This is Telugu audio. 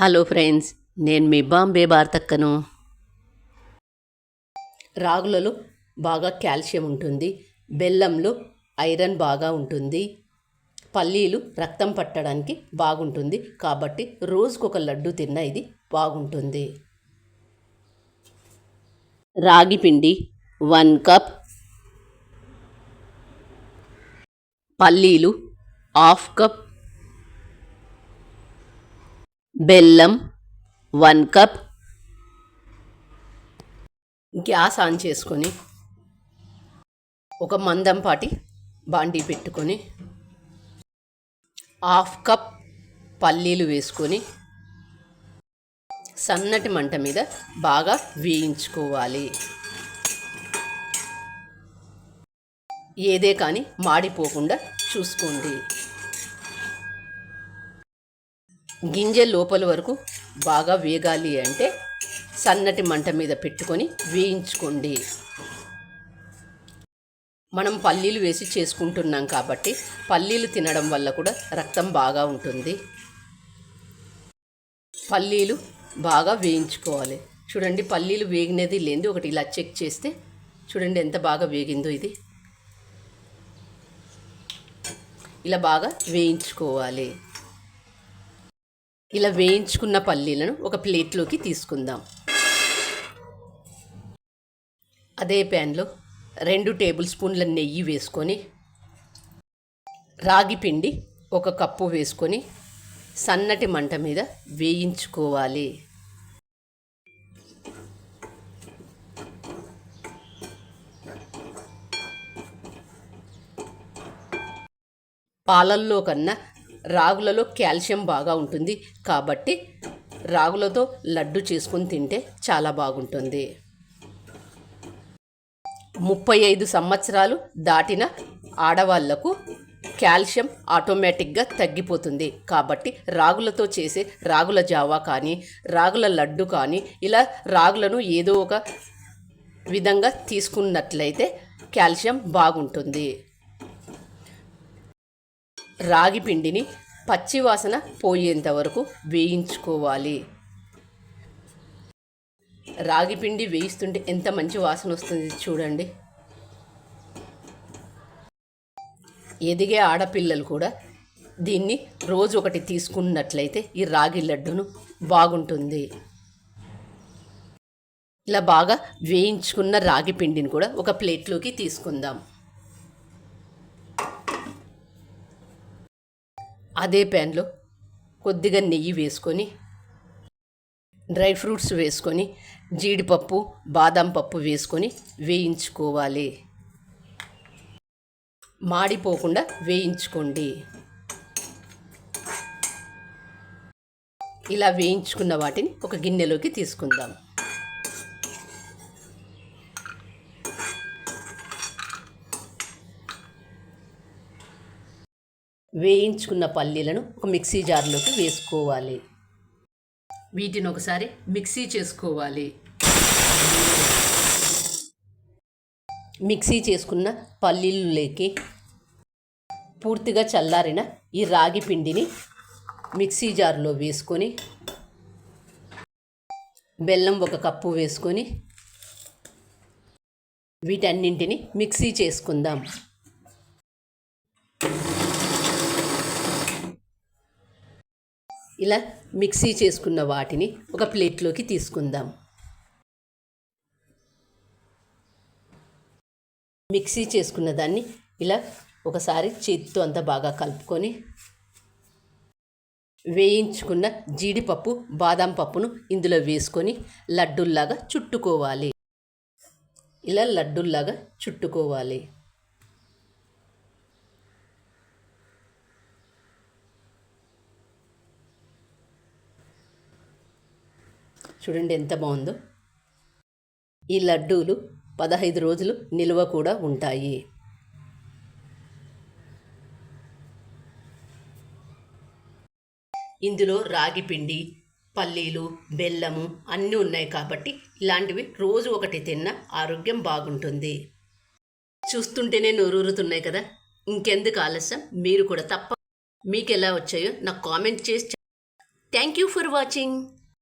హలో ఫ్రెండ్స్ నేను మీ బాంబే భారతక్కను రాగులలో బాగా కాల్షియం ఉంటుంది బెల్లంలో ఐరన్ బాగా ఉంటుంది పల్లీలు రక్తం పట్టడానికి బాగుంటుంది కాబట్టి రోజుకొక లడ్డు తిన్న ఇది బాగుంటుంది. రాగి పిండి వన్ కప్. పల్లీలు హాఫ్ కప్. బెల్లం వన్ కప్ గ్యాస్ ఆన్ చేసుకొని ఒక మందంపాటి బాండీ పెట్టుకొని హాఫ్ కప్ పల్లీలు వేసుకొని సన్నటి మంట మీద బాగా వేయించుకోవాలి. ఏదే కానీ మాడిపోకుండా చూసుకోండి. గింజ లోపల వరకు బాగా వేగాలి అంటే సన్నటి మంట మీద పెట్టుకొని వేయించుకోండి. మనం పల్లీలు వేసి చేసుకుంటున్నాం కాబట్టి పల్లీలు తినడం వల్ల కూడా రక్తం బాగా ఉంటుంది. పల్లీలు బాగా వేయించుకోవాలి. చూడండి పల్లీలు వేగినది లేనిది ఒకటి ఇలా చెక్ చేస్తే చూడండి ఎంత బాగా వేగిందో ఇది. ఇలా బాగా వేయించుకోవాలి. ఇలా వేయించుకున్న పల్లీలను ఒక ప్లేట్లోకి తీసుకుందాం. అదే ప్యాన్లో రెండు టేబుల్ స్పూన్ల నెయ్యి వేసుకొని రాగి పిండి ఒక కప్పు వేసుకొని సన్నటి మంట మీద వేయించుకోవాలి. పాలల్లో కన్నా రాగులలో కాల్షియం బాగా ఉంటుంది. కాబట్టి రాగులతో లడ్డు చేసుకొని తింటే చాలా బాగుంటుంది. ముప్పై ఐదు సంవత్సరాలు దాటిన ఆడవాళ్ళకు కాల్షియం ఆటోమేటిక్గా తగ్గిపోతుంది. కాబట్టి రాగులతో చేసే రాగుల జావా కానీ రాగుల లడ్డు కానీ ఇలా రాగులను ఏదో ఒక విధంగా తీసుకున్నట్లయితే కాల్షియం బాగుంటుంది. రాగి పిండిని పచ్చివాసన పోయేంత వరకు వేయించుకోవాలి. రాగి పిండి వేయిస్తుంటే ఎంత మంచి వాసన వస్తుంది చూడండి. ఎదిగే ఆడపిల్లలు కూడా దీన్ని రోజు ఒకటి తీసుకున్నట్లయితే ఈ రాగి లడ్డును బాగుంటుంది. ఇలా బాగా వేయించుకున్న రాగి పిండిని కూడా ఒక ప్లేట్లోకి తీసుకుందాం. అదే ప్యాన్లో కొద్దిగా నెయ్యి వేసుకొని డ్రై ఫ్రూట్స్ వేసుకొని జీడిపప్పు బాదం పప్పు వేసుకొని వేయించుకోవాలి. మాడిపోకుండా వేయించుకోండి. ఇలా వేయించుకున్న వాటిని ఒక గిన్నెలోకి తీసుకుందాం. వేయించుకున్న పల్లీలను ఒక మిక్సీ జార్లోకి వేసుకోవాలి. వీటిని ఒకసారి మిక్సీ చేసుకోవాలి. మిక్సీ చేసుకున్న పల్లీలులోకి పూర్తిగా చల్లారిన ఈ రాగి పిండిని మిక్సీ జార్లో వేసుకొని బెల్లం ఒక కప్పు వేసుకొని వీటన్నింటిని మిక్సీ చేసుకుందాం. ఇలా మిక్సీ చేసుకున్న వాటిని ఒక ప్లేట్లోకి తీసుకుందాం. మిక్సీ చేసుకున్న దాన్ని ఇలా ఒకసారి చేతితో అంతా బాగా కలుపుకొని వేయించుకున్న జీడిపప్పు బాదం పప్పును ఇందులో వేసుకొని లడ్డూల్లాగా చుట్టుకోవాలి. ఇలా లడ్డూల్లాగా చుట్టుకోవాలి. చూడండి ఎంత బాగుందో. ఈ లడ్డూలు పదహైదు రోజులు నిల్వ కూడా ఉంటాయి. ఇందులో రాగి పిండి పల్లీలు బెల్లము అన్నీ ఉన్నాయి కాబట్టి ఇలాంటివి రోజు ఒకటి తిన్న ఆరోగ్యం బాగుంటుంది. చూస్తుంటేనే నోరూరుతున్నాయి కదా. ఇంకెందుకు ఆలస్యం? మీరు కూడా తప్ప మీకు ఎలా వచ్చాయో నాకు కామెంట్ చేసి థ్యాంక్ యూ ఫర్ వాచింగ్